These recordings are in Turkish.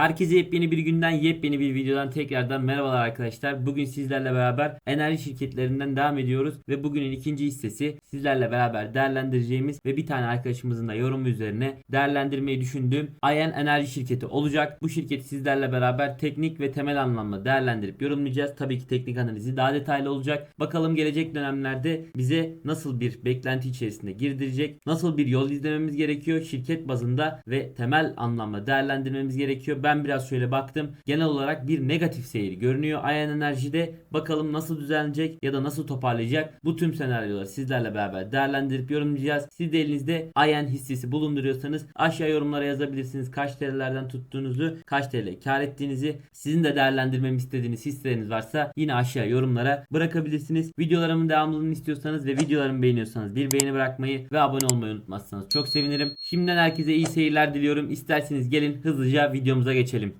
Herkese yepyeni bir günden yepyeni bir videodan tekrardan merhabalar arkadaşlar. Bugün sizlerle beraber enerji şirketlerinden devam ediyoruz ve bugünün ikinci hissesi sizlerle beraber değerlendireceğimiz ve bir tane arkadaşımızın da yorumu üzerine değerlendirmeyi düşündüğüm Ayen Enerji şirketi olacak. Bu şirketi sizlerle beraber teknik ve temel anlamda değerlendirip yorumlayacağız. Tabii ki teknik analizi daha detaylı olacak. Bakalım gelecek dönemlerde bize nasıl bir beklenti içerisinde girdirecek, nasıl bir yol izlememiz gerekiyor şirket bazında ve temel anlamda değerlendirmemiz gerekiyor. Ben biraz şöyle baktım. Genel olarak bir negatif seyir görünüyor. Ayan Enerji'de bakalım nasıl düzenleyecek ya da nasıl toparlayacak. Bu tüm senaryoları sizlerle beraber değerlendirip yorumlayacağız. Siz de elinizde Ayan hissesi bulunduruyorsanız aşağı yorumlara yazabilirsiniz. Kaç TL'lerden tuttuğunuzu, kaç TL kar ettiğinizi, sizin de değerlendirmemi istediğiniz hisseleriniz varsa yine aşağı yorumlara bırakabilirsiniz. Videolarımın devamlılığını istiyorsanız ve videolarımı beğeniyorsanız bir beğeni bırakmayı ve abone olmayı unutmazsanız çok sevinirim. Şimdiden herkese iyi seyirler diliyorum. İsterseniz gelin hızlıca videomuza geçelim.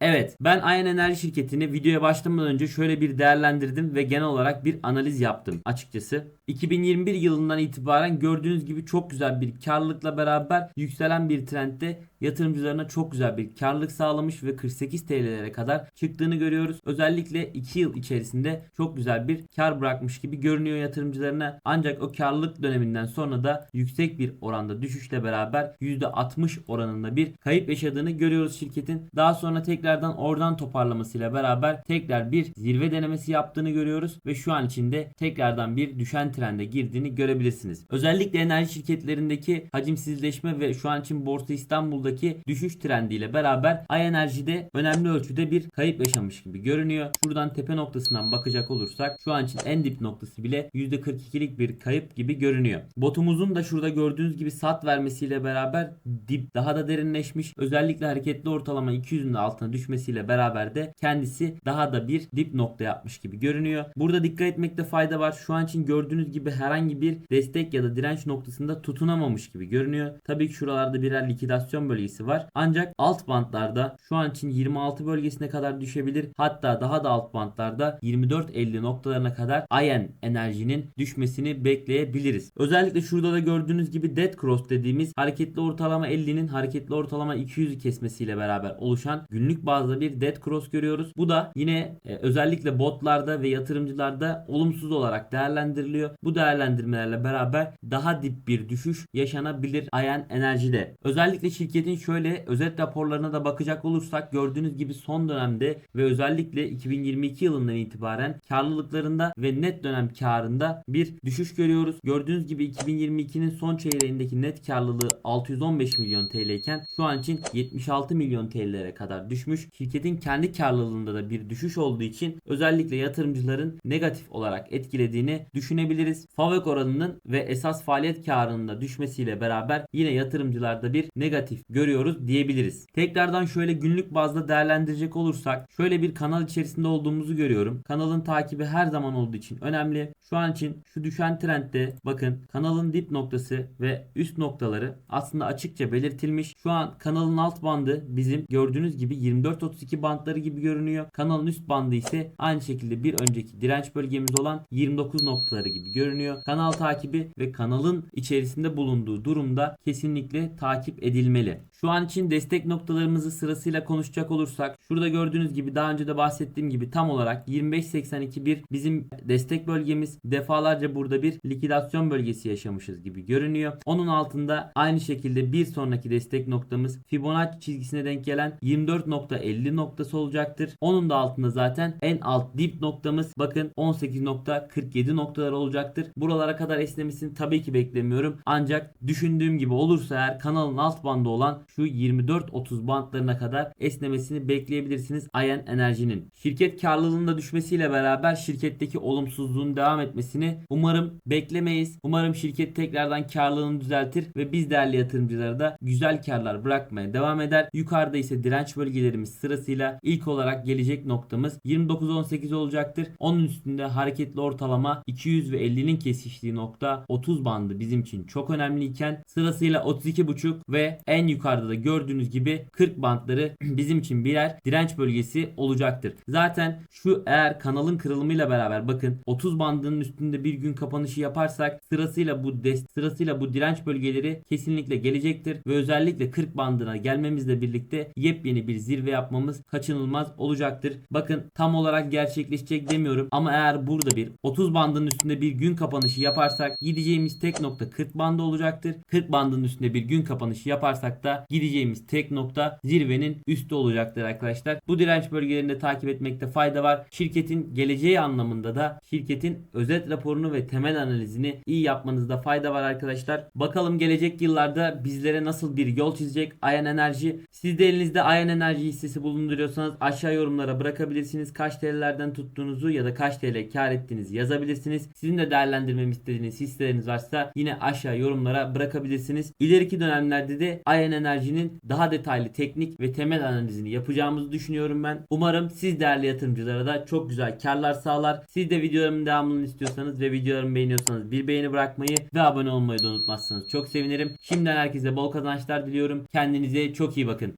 Evet ben Ayan Enerji şirketini videoya başlamadan önce şöyle bir değerlendirdim ve genel olarak bir analiz yaptım açıkçası. 2021 yılından itibaren gördüğünüz gibi çok güzel bir karlılıkla beraber yükselen bir trendde yatırımcılarına çok güzel bir karlılık sağlamış ve 48 TL'lere kadar çıktığını görüyoruz. Özellikle 2 yıl içerisinde çok güzel bir kar bırakmış gibi görünüyor yatırımcılarına. Ancak o karlılık döneminden sonra da yüksek bir oranda düşüşle beraber %60 oranında bir kayıp yaşadığını görüyoruz şirketin. Daha sonra tekrardan oradan toparlamasıyla beraber tekrar bir zirve denemesi yaptığını görüyoruz ve şu an içinde tekrardan bir düşen trende girdiğini görebilirsiniz. Özellikle enerji şirketlerindeki hacimsizleşme ve şu an için Borsa İstanbul'daki düşüş trendiyle beraber Ay Enerji'de önemli ölçüde bir kayıp yaşamış gibi görünüyor. Şuradan tepe noktasından bakacak olursak şu an için en dip noktası bile %42'lik bir kayıp gibi görünüyor. Botumuzun da şurada gördüğünüz gibi sat vermesiyle beraber dip daha da derinleşmiş. Özellikle hareketli ortalama 200'ün de altına düşmesiyle beraber de kendisi daha da bir dip nokta yapmış gibi görünüyor. Burada dikkat etmekte fayda var. Şu an için gördüğünüz gibi herhangi bir destek ya da direnç noktasında tutunamamış gibi görünüyor. Tabii ki şuralarda birer likidasyon bölgesi var. Ancak alt bantlarda şu an için 26 bölgesine kadar düşebilir. Hatta daha da alt bantlarda 24.50 noktalarına kadar Ayen enerjinin düşmesini bekleyebiliriz. Özellikle şurada da gördüğünüz gibi dead cross dediğimiz hareketli ortalama 50'nin hareketli ortalama 200'ü kesmesiyle beraber oluşan günlük bazda bir dead cross görüyoruz. Bu da yine e, özellikle botlarda ve yatırımcılarda olumsuz olarak değerlendiriliyor. Bu değerlendirmelerle beraber daha dip bir düşüş yaşanabilir Ayan Enerji'de. Özellikle şirketin şöyle özet raporlarına da bakacak olursak gördüğünüz gibi son dönemde ve özellikle 2022 yılından itibaren karlılıklarında ve net dönem karında bir düşüş görüyoruz. Gördüğünüz gibi 2022'nin son çeyreğindeki net karlılığı 615 milyon TL iken şu an için 76 milyon TL'lere kadar düşmüş. Şirketin kendi karlılığında da bir düşüş olduğu için özellikle yatırımcıların negatif olarak etkilediğini düşünebiliriz. FAVÖK oranının ve esas faaliyet karının da düşmesiyle beraber yine yatırımcılarda bir negatif görüyoruz diyebiliriz. Tekrardan şöyle günlük bazda değerlendirecek olursak şöyle bir kanal içerisinde olduğumuzu görüyorum. Kanalın takibi her zaman olduğu için önemli. Şu an için şu düşen trendde bakın kanalın dip noktası ve üst noktaları aslında açıkça belirtilmiş. Şu an kanalın alt bandı bizim gördüğünüz gibi 24-32 bantları gibi görünüyor. Kanalın üst bandı ise aynı şekilde bir önceki direnç bölgemiz olan 29 noktaları gibi görünüyor. Kanal takibi ve kanalın içerisinde bulunduğu durumda kesinlikle takip edilmeli. Şu an için destek noktalarımızı sırasıyla konuşacak olursak şurada gördüğünüz gibi daha önce de bahsettiğim gibi tam olarak 25.82 bir bizim destek bölgemiz defalarca burada bir likidasyon bölgesi yaşamışız gibi görünüyor. Onun altında aynı şekilde bir sonraki destek noktamız Fibonacci çizgisine denk gelen 24.50 noktası olacaktır. Onun da altında zaten en alt dip noktamız bakın 18.47 noktalar olacaktır. Buralara kadar esnemesini tabii ki beklemiyorum. Ancak düşündüğüm gibi olursa eğer kanalın alt bandı olan şu 24-30 bantlarına kadar esnemesini bekleyebilirsiniz Ayen Enerji'nin. Şirket karlılığında düşmesiyle beraber şirketteki olumsuzluğun devam etmesini umarım beklemeyiz. Umarım şirket tekrardan karlılığını düzeltir ve biz değerli yatırımcılara da güzel karlar bırakmaya devam eder. Yukarıda ise direnç bölgelerimiz sırasıyla ilk olarak gelecek noktamız 29-18 olacaktır. Onun üstünde hareketli ortalama 200 ve 50'nin kesiştiği nokta 30 bandı bizim için çok önemliyken sırasıyla 32.5 ve en yukarıda yukarıda da gördüğünüz gibi 40 bantları bizim için birer direnç bölgesi olacaktır. Zaten şu eğer kanalın kırılımıyla beraber bakın 30 bandının üstünde bir gün kapanışı yaparsak sırasıyla bu des sırasıyla bu direnç bölgeleri kesinlikle gelecektir ve özellikle 40 bandına gelmemizle birlikte yepyeni bir zirve yapmamız kaçınılmaz olacaktır. Bakın tam olarak gerçekleşecek demiyorum ama eğer burada bir 30 bandının üstünde bir gün kapanışı yaparsak gideceğimiz tek nokta 40 bandı olacaktır. 40 bandının üstünde bir gün kapanışı yaparsak da gideceğimiz tek nokta zirvenin üstü olacaktır arkadaşlar. Bu direnç bölgelerini de takip etmekte fayda var. Şirketin geleceği anlamında da şirketin özet raporunu ve temel analizini iyi yapmanızda fayda var arkadaşlar. Bakalım gelecek yıllarda bizlere nasıl bir yol çizecek Ayan Enerji. Siz de elinizde Ayan Enerji hissesi bulunduruyorsanız aşağı yorumlara bırakabilirsiniz. Kaç TL'lerden tuttuğunuzu ya da kaç TL kar ettiğinizi yazabilirsiniz. Sizin de değerlendirmemi istediğiniz hisseleriniz varsa yine aşağı yorumlara bırakabilirsiniz. İleriki dönemlerde de Ayan Enerji'nin daha detaylı teknik ve temel analizini yapacağımızı düşünüyorum ben. Umarım siz değerli yatırımcılara da çok güzel karlar sağlar. Siz de videolarımın devamını istiyorsanız ve videolarımı beğeniyorsanız bir beğeni bırakmayı ve abone olmayı da unutmazsanız çok sevinirim. Şimdiden herkese bol kazançlar diliyorum. Kendinize çok iyi bakın.